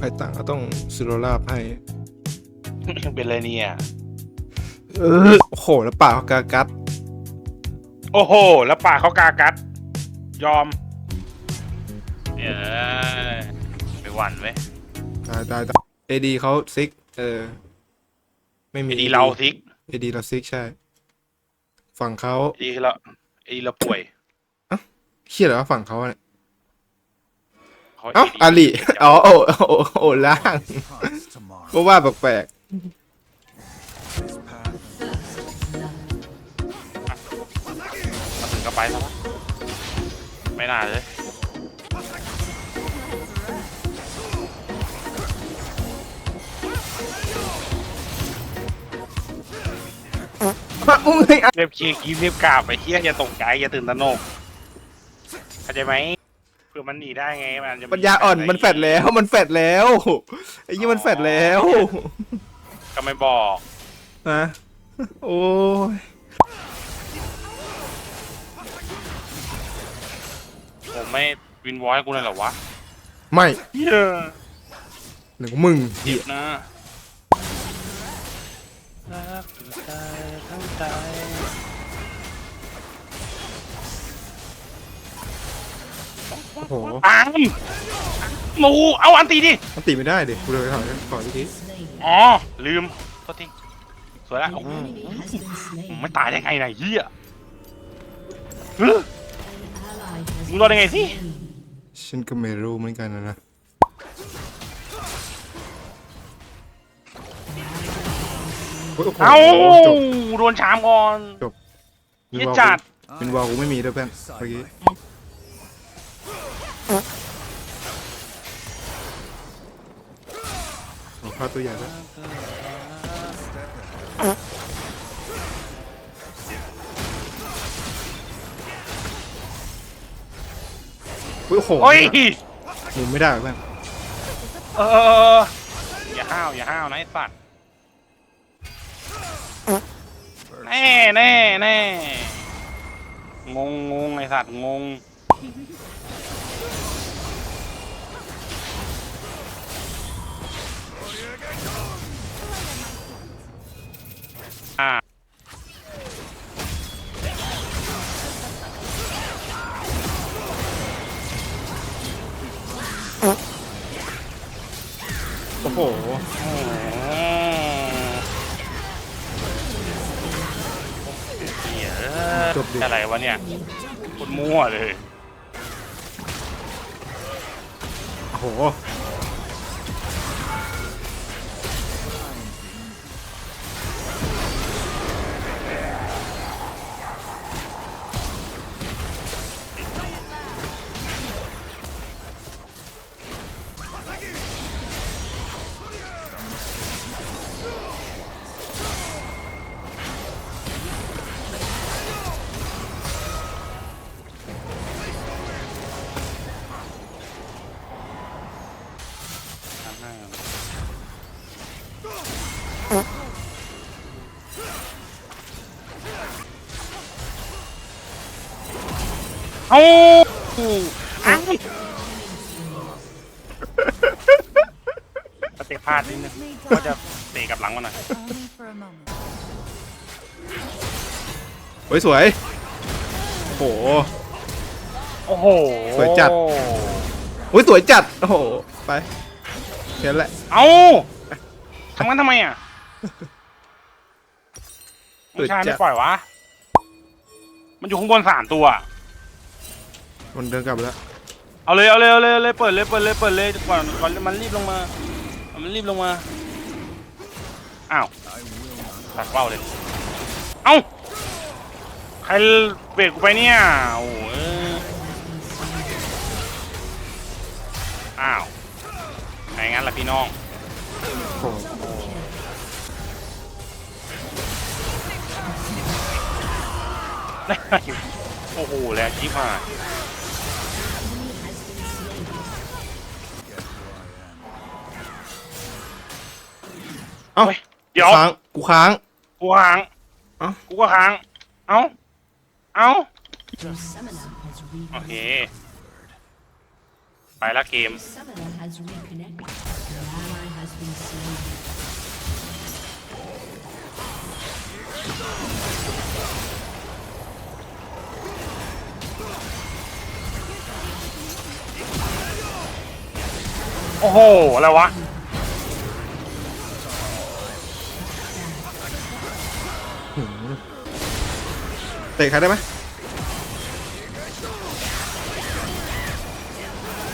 ไอ้ต่างก็ต้องซิโรลาบให้ เป็นไรเนี่ย เออโอ้โห แล้วปากเขากากัดโอ้โห แล้วปากเขากากัด ยอมเออไปหวั่นไว้ยตายตายตายเอดีเขาซิก เออ ไม่มีไอ้ดีเราซิกเอดีเราซิกใช่ ฝั่งเขาไอ้ดีเราไอ้ดีเราป่วยเฮียเหรอวะฝั่งเขาเนี่ย เขาเอ้าดีอาลีอ๋อโอ้โอ้โอ้ล่าง Hearts tomorrow. ก็ว่าแปลก This path มาถึงก็ไปแล้ววะไม่น่าเลยๆอุ้ยอะเรียบเคียร์คีบเรียบกราบไปเฮียอย่าตกใจอย่าตื่นตระหนกเข้าใจไหม เพื่อมันหนีได้ไงมันจะปัญญาอ่อนมันแฟดแล้วมันแฟดแล้วไอ้ยี่มันแฟดแล้วก็ไม่บอกนะโอ้ยผมไม่วินวอยกูเลยเหรอวะไม่เฮียหนึ่งมึงเจ็เหี้ยบนะรักทั้งใจทั้งใจ โอ้โหปามหมูเอาอันตีดิ มันตีไม่ได้ดิกูเลยไปถอยก่อนเมื่อกี้อ๋อ ลืมโทษทีสวยแล้วโอ้โหไม่ตายได้ไงไหนะเฮียเฮ้ยมึงรอดได้ไงสิฉันก็ไม่รู้เหมือนกันนะนะโอ้ยโอ้โหเอาจบโดนชามก่อนเหี้ยจัด เป็นวอลกูไม่มีด้วยเพื่อนเมื่อกี้ โอ้ข้าวตัวใหญ่แล้วโอ้ยโอ้โหโอ้ยมุมไม่ได้เพื่อนเอออย่าห้าวอย่าห้าวนะไอ้สัตว์แน่แน่แน่งงงงไอ้สัตว์งง โอ้โหเหี้ยเอ้ยจบดิอะไรวะเนี่ยคนมั่วเลย โอ้โห เอาอ้าวสเตะพลาดนิดนึงก็จะเตะกลับหลังมาหน่อย Only for a moment. เฮ้ยสวยโอ้โห โอ้โหสวยจัด อุ้ยสวยจัด โอ้โห ไปแค่นั้นแหละ เอาทำงั้นทำไมอะสวยผู้ชายจัไม่ดปล่อยวะ มันอยู่ข้างบนสามตัว มันเดินกลับแล้วเอาเลยเอาเลยเอาเลยเอาเลยเปิดเลยเปิดเลยเปิดเลยก่อนก่อนมันรีบลงมามันรีบลงมาอ้าวตัดเป้าเลยเอ้าใครเบรกกูไปเนี่ยโอ้โหเอ้ยอ้าวไงงั้นล่ะพี่น้องโอ้โหโอ้โหแล้วชิบหาย เอ้า เดี๋ยว ค้างกูค้าง กูค้างเอ้า กูก็ค้าง เอ้า เอ้า Your summoner has โอ reconnected. เค ไปละเกม Summoner has reconnected. Your ally has been slain. โอ้โห อะไรวะ เตะใครได้ไหม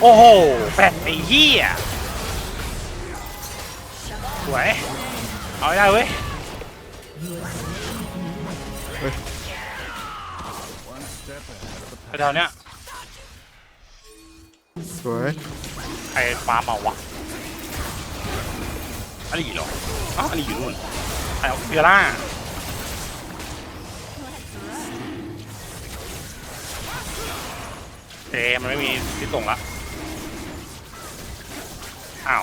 โอ้โหแปดไอ้เหี้ยสวย เอาให้ได้เว้ยเฮ้ย แถวๆเนี้ยสวยใครปาล์มาวะอันนี้เหรออ้าวอันนี้อยู่นู่นใครเอาเพียร่า เจมันไม่มีที่ส่งละ อ้าว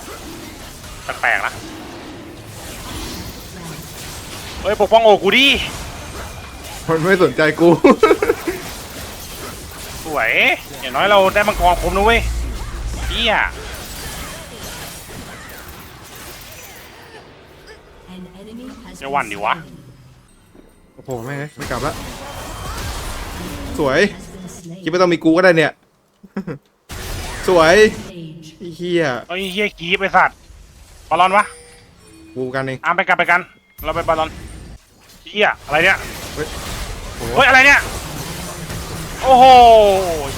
แปลกๆนะ เฮ้ย ปกป้องโอกูดิ มันไม่สนใจกู สวย อย่างน้อยเราได้มังกรคมนะเว้ยเฮีย An enemy has จะหวั่นดิวะ โอ้โหแม่งเอ้ยไม่กลับละ สวย has been slain. คิดว่าต้องมีกูก็ได้เนี่ย สวย Age. ไอ้เฮียเฮ้ยเฮียกีไปสัตว์บอลลอนวะกูกันเองอามไปกันไปกัน เราไปบอลลอนเฮียอะไรเนี่ยเฮ้ยโอ้โหเฮ้ยอะไรเนี่ยโอ้โห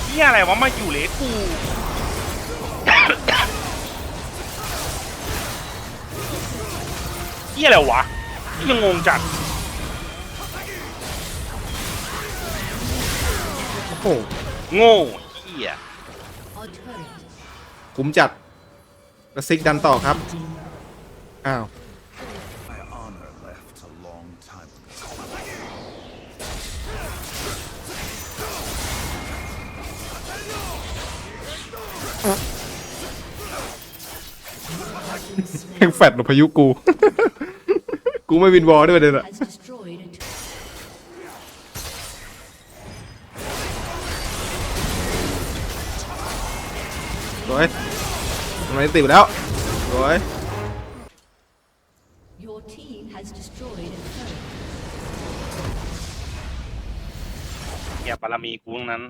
เฮียอะไรวะมาอยู่เลสกูเฮียอะไรวะยังงงจัดโอ้โหโง่ เฮีย Our turret. คุ้มจัดแล้วซิกดันต่อครับ อ้าว My honor left a long time ago. แม่งแฟดหลบพายุกู กูไม่วินวอลด้วยประเด็นอะ สวยทำไมติดแล้วสวย Your team has destroyed a turret. เฮียบารมีกูทั้งนั้น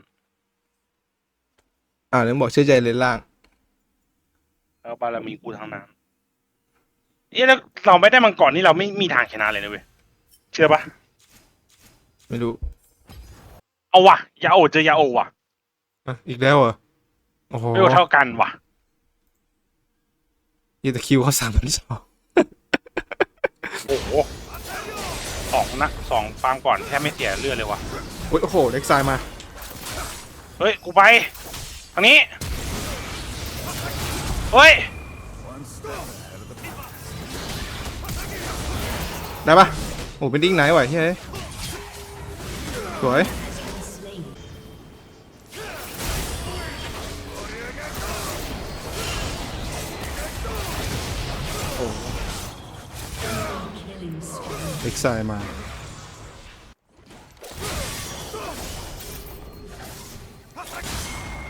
อ่าเดี๋ยวบอกเชื่อใจเลนล่างแล้วบารมีกูทั้งนั้นเอ๊ะแล้วเราไม่ได้มังกรนี่เราไม่มีทางชนะเลยนะเว้ยเชื่อปะไม่รู้เอาวะยาโอเจอยาโอวะอะอีกแล้วเหรอ โอ้โหไม่โอเท่ากันวะยีตะคิวเขาสามพันสองโอ้โหสองนะสองฟาร์มก่อนแทบไม่เสียเลือดเลยวะโอ้ยโอ้โหเล็กไซด์มา เฮ้ยกูไปทางนี้เฮ้ย One step ahead of the pack. ได้ปะโอ้เป็นดิ้งไหนวะเฮ้ยสวย กไซด์มา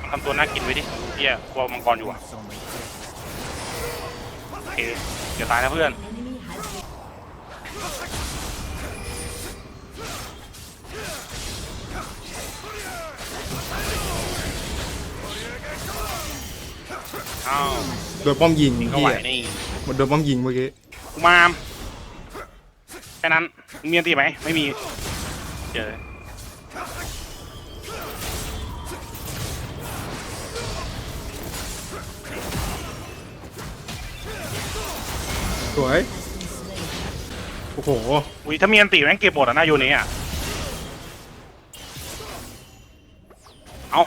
ทำตัวน่ากินไว้ดิเฮียกลัวมังกรอยู่อะโอเคอย่าตายนะเพื่อน Enemy has been อ้าวโดนป้อมยิงยิงเฮีเข้าไหวยนี่หมดโดนป้อมยิงเมื่อกี้ กูมาม แค่นั้นมึงมีอันตีไหมไม่มีเจอสวย โอ้โห อุ้ยถ้ามีอันตีแม่งเก็บหมดอะหน้าโยนี้อะเอา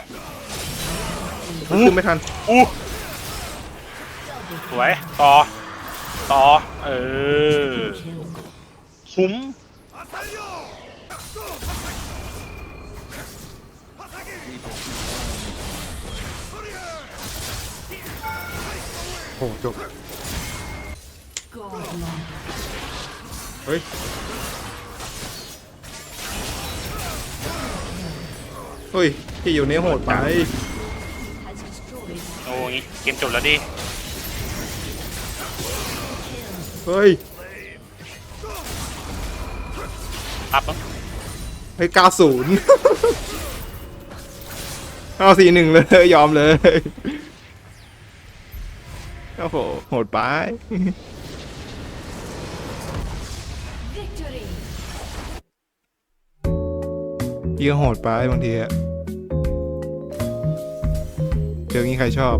ขึ้นไม่ทัน อู้สวย ต่อ ต่อ เออ kill. คุ้ม โอ้โหจบ Godlike. เฮ้ย เฮ้ยที่อยู่นี้โหดไป Has destroyed โอ้ยเกมจบแล้วดิ เฮ้ย ปั๊บปะเฮ้ยเก้าศูนย์เก้าสี่หนึ่งเลย ยอมเลยโอ้โหโหดไป Victory. พี่ก็โหดไปบางทีอะเจองี้ใครชอบ